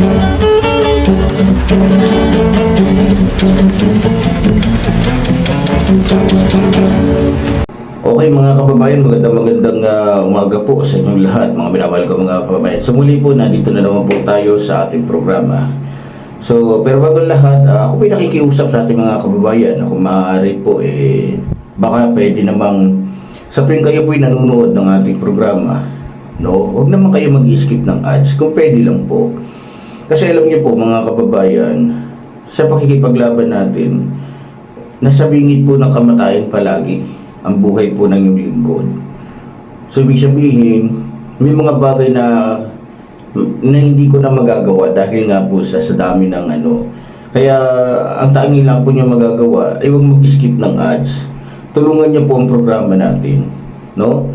Okay mga kababayan, magandang magandang ah, umaga po sa inyong lahat, mga minamahal ko mga kababayan. So muli po, nandito na naman po tayo sa ating programa. So, pero bago lahat, ah, ako po sa ating mga kababayan. Kung maaari po, eh, baka pwede namang sa tuwing kayo po nanonood ng ating programa, no, huwag naman kayo mag-skip ng ads, kung pwede lang po. Kasi alam niyo po mga kababayan, sa pakikipaglaban natin, nasa bingit po ng kamatayan palagi ang buhay po ng iyong lingkod. So, ibig sabihin, may mga bagay na na hindi ko na magagawa dahil nga po sa, sa dami ng ano. Kaya, ang tanging lang po niya magagawa ay huwag mag-skip ng ads. Tulungan niyo po ang programa natin. No?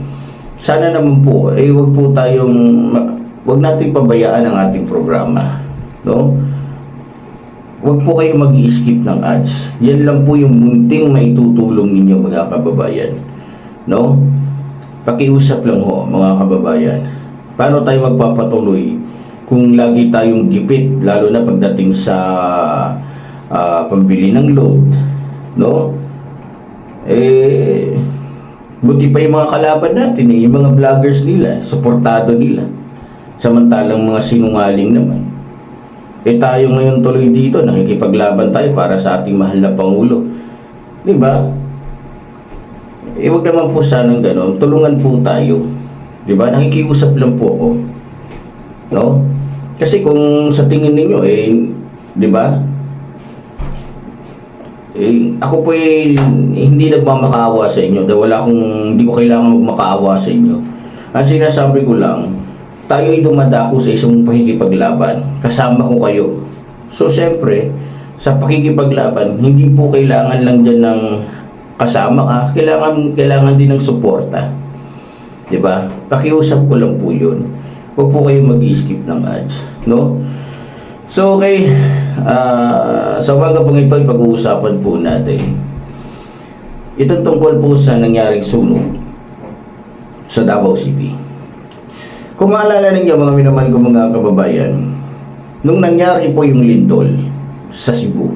Sana naman po, eh huwag po tayong, huwag nating pabayaan ang ating programa. No? Huwag po kayo mag-skip ng ads. Yan lang po yung munting maitutulong ninyo mga kababayan. No? Pakiusap lang ho mga kababayan. Paano tayo magpapatuloy kung lagi tayong gipit lalo na pagdating sa ah, pambili ng load. No? Eh, buti pa yung mga kalaban natin eh, yung mga vloggers nila, suportado nila. Samantalang mga sinungaling naman. Eh tayo ngayon tuloy dito, nakikipaglaban tayo para sa ating mahal na Pangulo. Di ba? Eh wag naman po sanang gano'n, tulungan po tayo. Di ba? Nakikiusap lang po ako. No? Kasi kung sa tingin ninyo, eh, di ba? Eh, ako po eh, hindi nagmamakaawa sa inyo. Dahil wala akong, hindi ko kailangan magmakaawa sa inyo. Ang sinasabi ko lang, tayo ay dumadako sa isang pakikipaglaban. Kasama ko kayo. So, siyempre, sa pakikipaglaban, hindi po kailangan lang dyan ng kasama ka. Kailangan, kailangan din ng suporta. ba? Pakiusap ko lang po yun. Huwag po kayo mag-skip ng ads. No? So, okay. ah sa ito, ay pag-uusapan po natin. Ito tungkol po sa nangyaring sunog sa Davao City. Kung maalala ninyo mga minamahal ko mga kababayan, nung nangyari po yung lindol sa Cebu,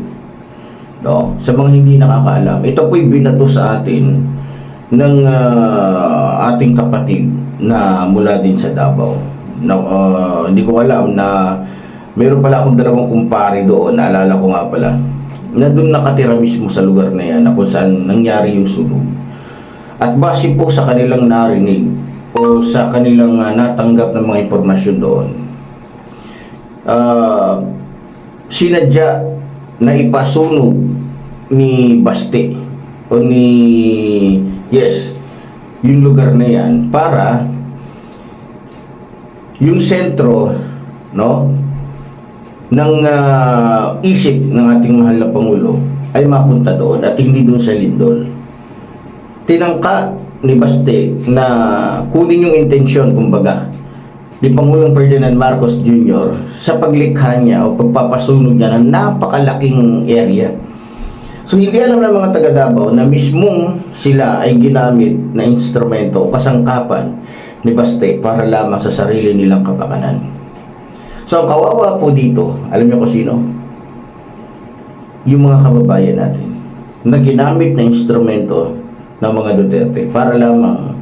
no, sa mga hindi nakakaalam, ito po'y binato sa atin ng ah, ating kapatid na mula din sa Davao. Na, ah, hindi ko alam na meron pala akong dalawang kumpare doon, naalala ko nga pala, na doon nakatira mismo sa lugar na yan, na kung saan nangyari yung sunog. At base po sa kanilang narinig o sa kanilang ah, natanggap ng mga impormasyon doon, ah, sinadya na ipasunog ni Baste o ni yes yung lugar na yan para yung sentro no ng ah, isip ng ating mahal na Pangulo ay mapunta doon at hindi doon sa Lindol. Tinangka ni Baste na kunin yung intensyon, kumbaga, ni Pangulong Ferdinand Marcos Jr. sa paglikha niya o pagpapasunog niya ng napakalaking area. So hindi alam ng mga taga Davao na mismong sila ay ginamit na instrumento o kasangkapan ni Baste para lamang sa sarili nilang kapakanan. So ang kawawa po dito, alam niyo kung sino? Yung mga kababayan natin na ginamit na instrumento ng mga Duterte para lamang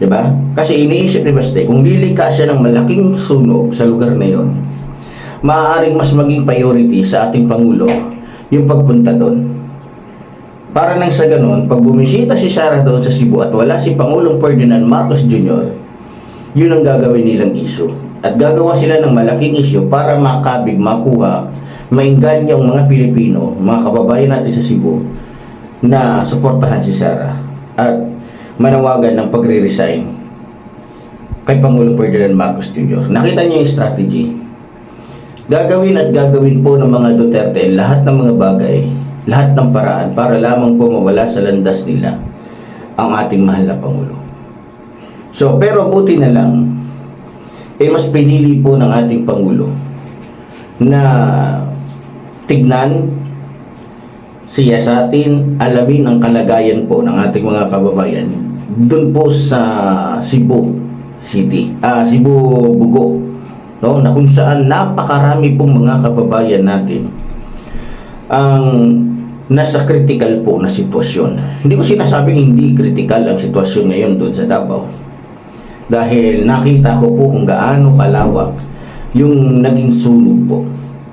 Di ba? Kasi iniisip ni Baste, kung lilika siya ng malaking sunog sa lugar na yon, maaaring mas maging priority sa ating Pangulo yung pagpunta doon. Para nang sa ganun, pag bumisita si Sara doon sa Cebu at wala si Pangulong Ferdinand Marcos Jr., yun ang gagawin nilang issue. At gagawa sila ng malaking issue para makabig, makuha, mainggan yung mga Pilipino, mga kababayan natin sa Cebu, na suportahan si Sara. At manawagan ng pagre-resign kay Pangulong Ferdinand Marcos Jr. Nakita niyo yung strategy. Gagawin at gagawin po ng mga Duterte lahat ng mga bagay, lahat ng paraan para lamang po mawala sa landas nila ang ating mahal na Pangulo. So, pero buti na lang, eh mas pinili po ng ating Pangulo na tignan siya sa atin, alamin ang kalagayan po ng ating mga kababayan doon po sa Cebu City, ah Cebu Bugo, no, na kung saan napakarami pong mga kababayan natin ang nasa critical po na sitwasyon. Hindi ko sinasabing hindi critical ang sitwasyon ngayon doon sa Davao. Dahil nakita ko po kung gaano kalawak yung naging sunog po.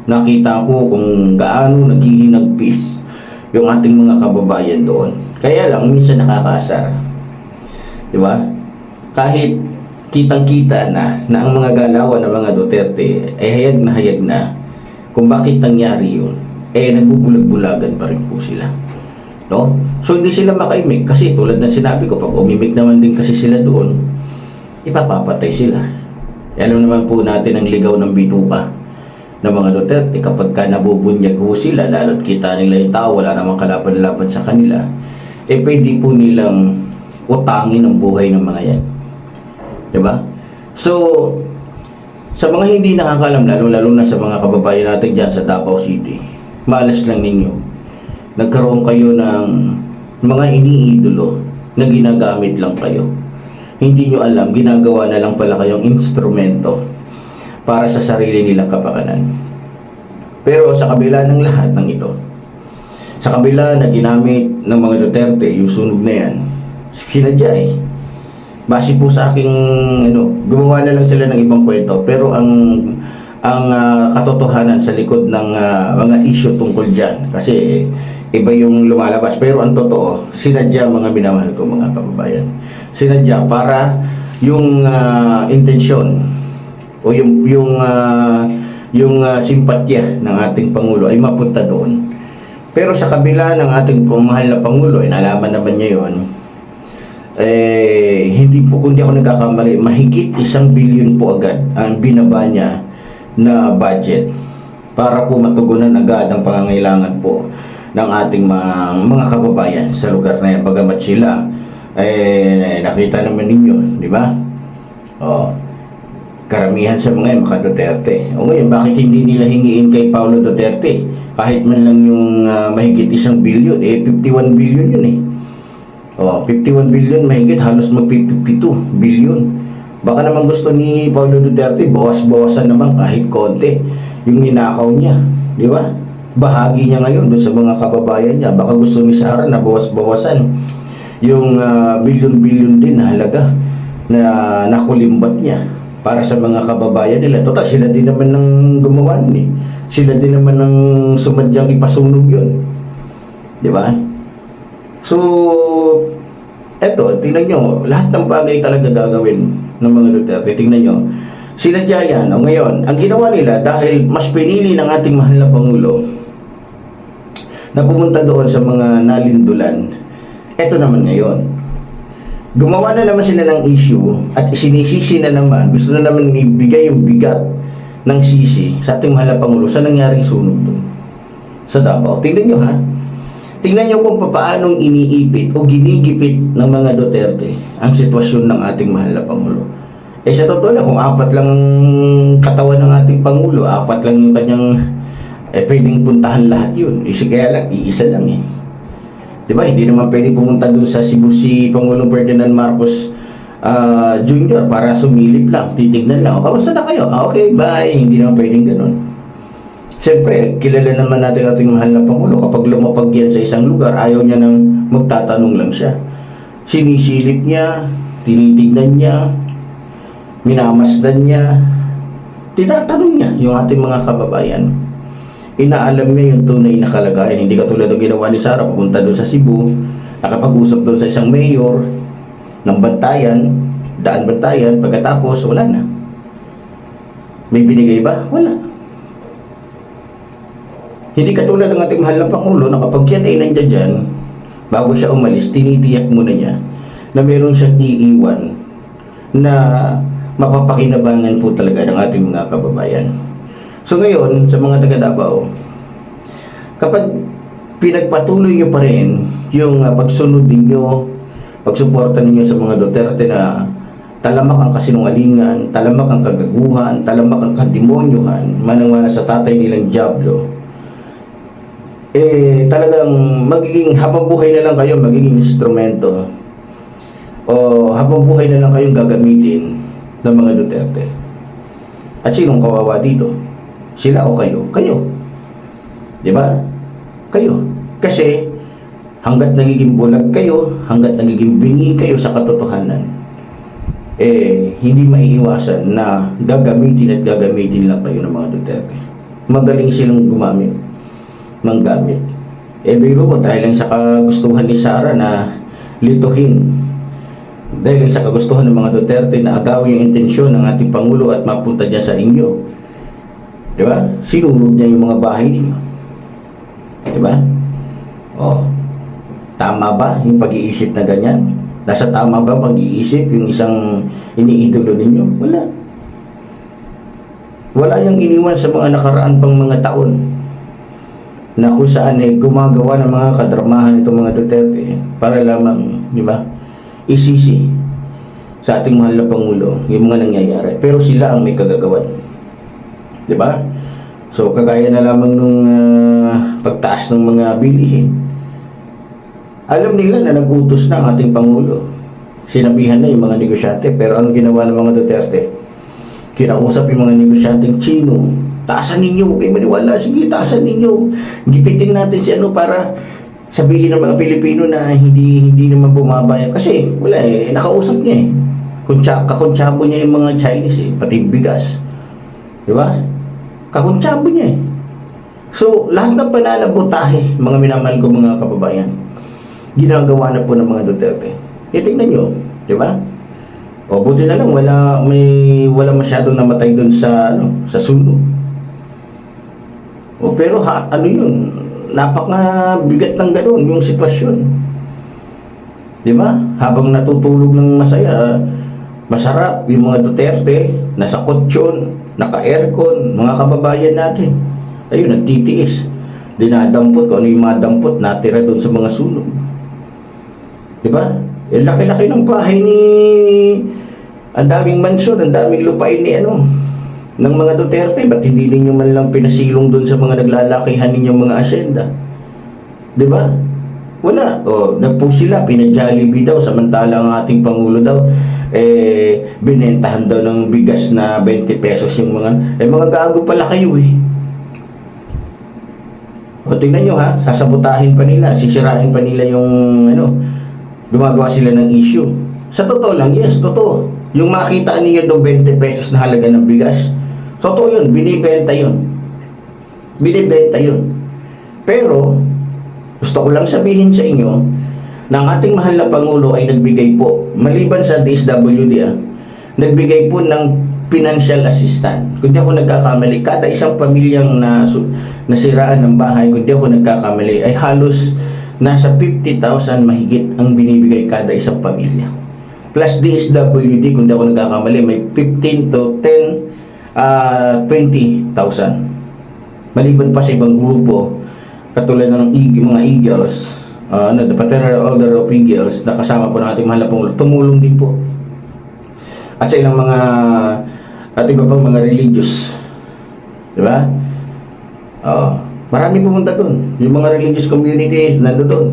Nakita ko kung gaano naghihinagpis yung ating mga kababayan doon. Kaya lang, minsan nakakaasar. Di ba? Kahit kitang-kita na na ang mga galawan ng mga Duterte ay hayag na hayag na kung bakit nangyari yun, eh nagbubulag-bulagan pa rin po sila. No? So hindi sila makaimik kasi tulad ng sinabi ko, pag umimik naman din kasi sila doon, ipapapatay sila. Eh, Alam naman po natin ang ligaw ng bituka ng mga Duterte kapag ka nabubunyag ho sila, lalo't kita nila yung tao, wala namang kalaban-laban sa kanila, eh pwede po nilang utangin ang buhay ng mga yan. Diba? So, sa mga hindi nakakalam, lalo-lalo na sa mga kababayan natin dyan sa Davao City, malas lang ninyo. Nagkaroon kayo ng mga iniidolo na ginagamit lang kayo. Hindi nyo alam, ginagawa na lang pala kayong instrumento para sa sarili nilang kapakanan. Pero sa kabila ng lahat ng ito, sa kabila na ginamit ng mga Duterte, yung sunog na yan, sinadya eh. Base po sa aking ano, gumawa na lang sila ng ibang kwento pero ang ang ah, katotohanan sa likod ng ah, mga issue tungkol diyan kasi eh, iba yung lumalabas pero ang totoo sinadya mga minamahal ko mga kababayan sinadya para yung ah, intensyon o yung yung ah, yung ah, simpatya ng ating pangulo ay mapunta doon pero sa kabila ng ating mahal na pangulo ay nalaman naman niya yon eh, hindi po kundi ako nagkakamali, mahigit isang billion po agad ang binaba niya na budget para po matugunan agad ang pangangailangan po ng ating mga, mga kababayan sa lugar na yan. Bagamat sila, eh, nakita naman ninyo, di ba? Oh, karamihan sa mga mga Duterte. O ngayon, bakit hindi nila hingiin kay Paulo Duterte? Kahit man lang yung ah, mahigit isang billion, eh, 51 billion yun eh. Oh, 51 billion, mahigit halos mag 52 billion. Baka naman gusto ni Paulo Duterte, bawas-bawasan naman kahit konti yung ninakaw niya. Di ba? Bahagi niya ngayon doon sa mga kababayan niya. Baka gusto ni Sara na bawas-bawasan yung ah, billion-billion din na halaga na nakulimbat niya para sa mga kababayan nila. Total, sila din naman ng gumawa nun eh. Sila din naman ng sumadyang ipasunog yun. Di ba? So, eto, tingnan nyo, lahat ng bagay talaga gagawin ng mga Duterte. Tingnan nyo, sila yan, o ngayon, ang ginawa nila, dahil mas pinili ng ating mahal na Pangulo, na pumunta doon sa mga nalindulan, eto naman ngayon, gumawa na naman sila ng issue at sinisisi na naman, gusto na naman ibigay yung bigat ng sisi sa ating mahal na Pangulo sa nangyaring sunog doon sa Davao. Tingnan nyo ha, Tingnan niyo kung paanong iniipit o ginigipit ng mga Duterte ang sitwasyon ng ating mahal na Pangulo. Eh sa totoo lang, kung apat lang ang katawan ng ating Pangulo, apat lang yung kanyang, eh pwedeng puntahan lahat yun. Eh kaya lang, iisa lang eh. Di ba? Hindi naman pwedeng pumunta doon sa Cebu si Pangulong Ferdinand Marcos ah, Jr. para sumilip lang, titignan lang. Kamusta na kayo? Ah, okay, bye. Hindi naman pwedeng ganun. Siyempre, kilala naman natin ating mahal na Pangulo. Kapag lumapag yan sa isang lugar, ayaw niya nang magtatanong lang siya. Sinisilip niya, tinitignan niya, minamasdan niya, tinatanong niya yung ating mga kababayan. Inaalam niya yung tunay na kalagayan. Hindi katulad ng ginawa ni Sarah, pupunta doon sa Cebu, nakapag-usap doon sa isang mayor ng bantayan, daan bantayan, pagkatapos wala na. May binigay ba? Wala. Hindi katulad ng ating mahal na Pangulo na kapag yan ay nandiyan dyan, bago siya umalis, tinitiyak muna niya na meron siyang iiwan na mapapakinabangan po talaga ng ating mga kababayan. So ngayon, sa mga taga Davao, kapag pinagpatuloy niyo pa rin yung uh, pagsunod ninyo, pagsuporta ninyo sa mga Duterte na talamak ang kasinungalingan, talamak ang kagaguhan, talamak ang kademonyuhan, manang-mana sa tatay nilang Diablo, eh talagang magiging habang buhay na lang kayo magiging instrumento o habang buhay na lang kayong gagamitin ng mga Duterte. At sinong kawawa dito? Sila o kayo? Kayo. Di ba? Kayo. Kasi hanggat nagiging bulag kayo, hanggat nagiging bingi kayo sa katotohanan, eh, hindi maiiwasan na gagamitin at gagamitin lang kayo ng mga Duterte. Magaling silang gumamit, manggamit. Eh, biro mo, dahil lang sa kagustuhan ni Sara na lituhin, dahil lang sa kagustuhan ng mga Duterte na agawin yung intensyon ng ating Pangulo at mapunta dyan sa inyo. Di ba? Sinunod niya yung mga bahay ninyo. Di ba? Oh, tama ba yung pag-iisip na ganyan? Nasa tama ba pag-iisip yung isang iniidolo ninyo? Wala. Wala yung iniwan sa mga nakaraan pang mga taon na kung saan eh, gumagawa ng mga kadramahan itong mga Duterte para lamang, di ba, isisi sa ating mahal na Pangulo yung mga nangyayari. Pero sila ang may kagagawan. Di ba? So, kagaya na lamang nung ah, pagtaas ng mga bilihin, alam nila na nag-utos na ang ating Pangulo. Sinabihan na yung mga negosyante, pero anong ginawa ng mga Duterte? Kinausap yung mga negosyanteng Chino, taasan ninyo, kayo maniwala, sige, taasan ninyo. Gipitin natin si ano para sabihin ng mga Pilipino na hindi hindi naman bumaba yan. Kasi wala eh, nakausap niya eh. Kuntsa, kakuntsabo niya yung mga Chinese eh, pati bigas. Di ba? Kakuntsabo niya eh. So, lahat ng pananabotahe, mga minamahal ko mga kababayan, ginagawa na po ng mga Duterte. E tingnan nyo, di ba? O buti na lang wala may wala masyadong namatay doon sa ano, sa sunog. O pero ha, ano yun? Napaka bigat ng ganoon yung sitwasyon. Di ba? Habang natutulog ng masaya, masarap yung mga Duterte, nasa kutsyon, naka-aircon, mga kababayan natin. Ayun, nagtitiis. Dinadampot kung ano yung mga dampot natira doon sa mga sunog. Di ba? Eh, laki-laki ng bahay ni... Ang daming mansyon, ang daming lupain ni ano, ng mga Duterte. Ba't hindi ninyo man lang pinasilong doon sa mga naglalakihan ninyong mga asyenda? Di ba? Wala. O, nagpo sila, pinag-Jollibee daw, samantalang ang ating Pangulo daw, eh, binentahan daw ng bigas na 20 pesos yung mga, eh, mga gago pala kayo eh. O, tingnan nyo ha, sasabutahin pa nila, sisirain pa nila yung, ano, gumagawa sila ng issue. Sa totoo lang, yes, totoo. Yung makita ninyo doon 20 pesos na halaga ng bigas, totoo yun, binibenta yun. Binibenta yun. Pero, gusto ko lang sabihin sa inyo, ang ating mahal na Pangulo ay nagbigay po, maliban sa DSWD ah, nagbigay po ng financial assistance. Kung di ako nagkakamali, kada isang pamilyang na, nasiraan ng bahay, kung di ako nagkakamali, ay halos nasa 50,000 mahigit ang binibigay kada isang pamilya. Plus DSWD, kung di ako nagkakamali, may 15 to 10, ah 20,000. Maliban pa sa ibang grupo, katulad ng mga Eagles, uh, ano, the paternal order of Eagles, na kasama po ng ating mahal na Pangulo, tumulong din po. At sa ilang mga, at iba pang mga religious. Di ba? Oo. Marami pumunta doon. Yung mga religious communities, nando doon.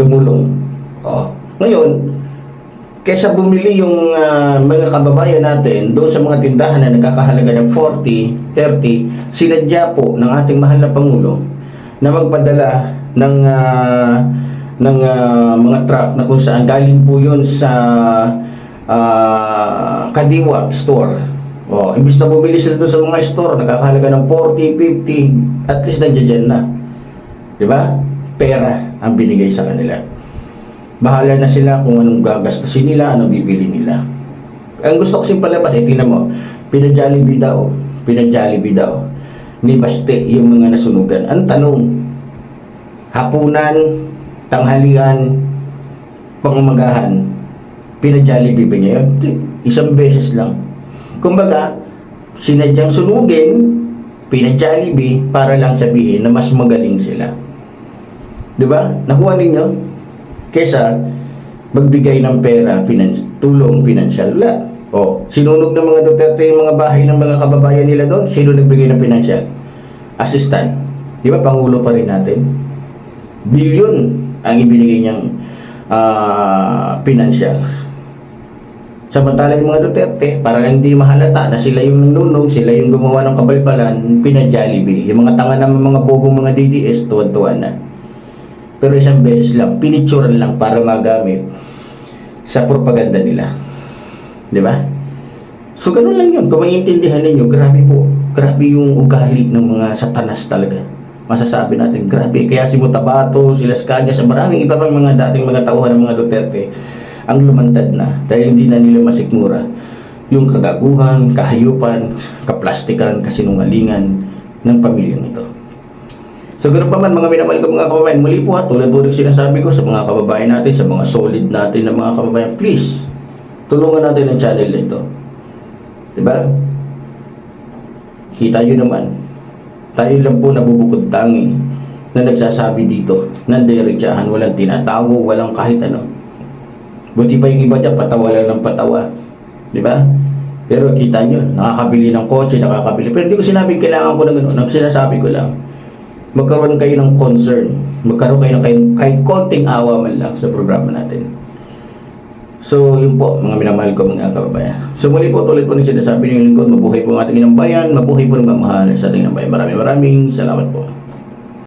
Tumulong. Oo. Ngayon, kesa bumili yung ah, mga kababayan natin doon sa mga tindahan na nagkakahalaga ng 40, 30, sinadya po ng ating mahal na Pangulo na magpadala ng ah, ng ah, mga truck na kung saan galing po yun sa ah, Kadiwa store. Oh, imbis na bumili sila doon sa mga store, nagkakahalaga ng 40, 50, at least nandiyan na. 'Di ba? Pera ang binigay sa kanila. Bahala na sila kung anong gagastusin nila, anong bibili nila. Ang gusto ko sin palabas, eh, tingnan mo, pinag-Jollibee daw, pinag-Jollibee daw, ni Baste yung mga nasunugan. Ang tanong, hapunan, tanghalian, pangumagahan, pinag-Jollibee ba niya yun? Isang beses lang. Kumbaga, sinadyang sunugin, pinag-Jollibee para lang sabihin na mas magaling sila. 'Di ba? Nakuha ninyo? Kesa magbigay ng pera, finance, tulong pinansyal. Wala. O, sinunog ng mga Duterte yung mga bahay ng mga kababayan nila doon. Sino nagbigay ng pinansyal? Assistant. Di ba? Pangulo pa rin natin. Bilyon ang ibinigay niyang pinansyal. Sa Samantala yung mga Duterte, para hindi mahalata na sila yung nanunog, sila yung gumawa ng kabalbalan, pina-Jollibee. Yung mga tanga naman mga bobong mga DDS, tuwan-tuwa na. Pero isang beses lang, pinicturan lang para magamit sa propaganda nila. Di ba? So, ganun lang yun. Kung maiintindihan ninyo, grabe po. Grabe yung ugali ng mga satanas talaga. Masasabi natin, grabe. Kaya si Mutabato, si Las Cañas, at maraming iba pang mga dating mga tauhan ng mga Duterte, ang lumantad na dahil hindi na nila masikmura yung kagaguhan, kahayupan, kaplastikan, kasinungalingan ng pamilyang ito. So ganoon pa man mga minamahal ko mga kababayan, muli po ha, tulad po sinasabi ko sa mga kababayan natin, sa mga solid natin na mga kababayan, please, tulungan natin ang channel na ito. Diba? Kita nyo naman, tayo lang po nabubukod tangi na nagsasabi dito ng diretsahan, walang tinatago, walang kahit ano. Buti pa yung iba dyan, patawa lang ng patawa. Di ba? Pero kita nyo, nakakabili ng kotse, nakakabili. Pero hindi ko sinabing kailangan ko ng gano'n. Ang sinasabi ko lang, magkaroon kayo ng concern. Magkaroon kayo ng kahit, kahit konting awa man lang sa programa natin. So, yun po, mga minamahal ko mga kababayan. So, muli po, tuloy po ng sinasabi ng lingkod, mabuhay po ang ating bayan, mabuhay po ng mamahal sa ating bayan. Maraming maraming salamat po.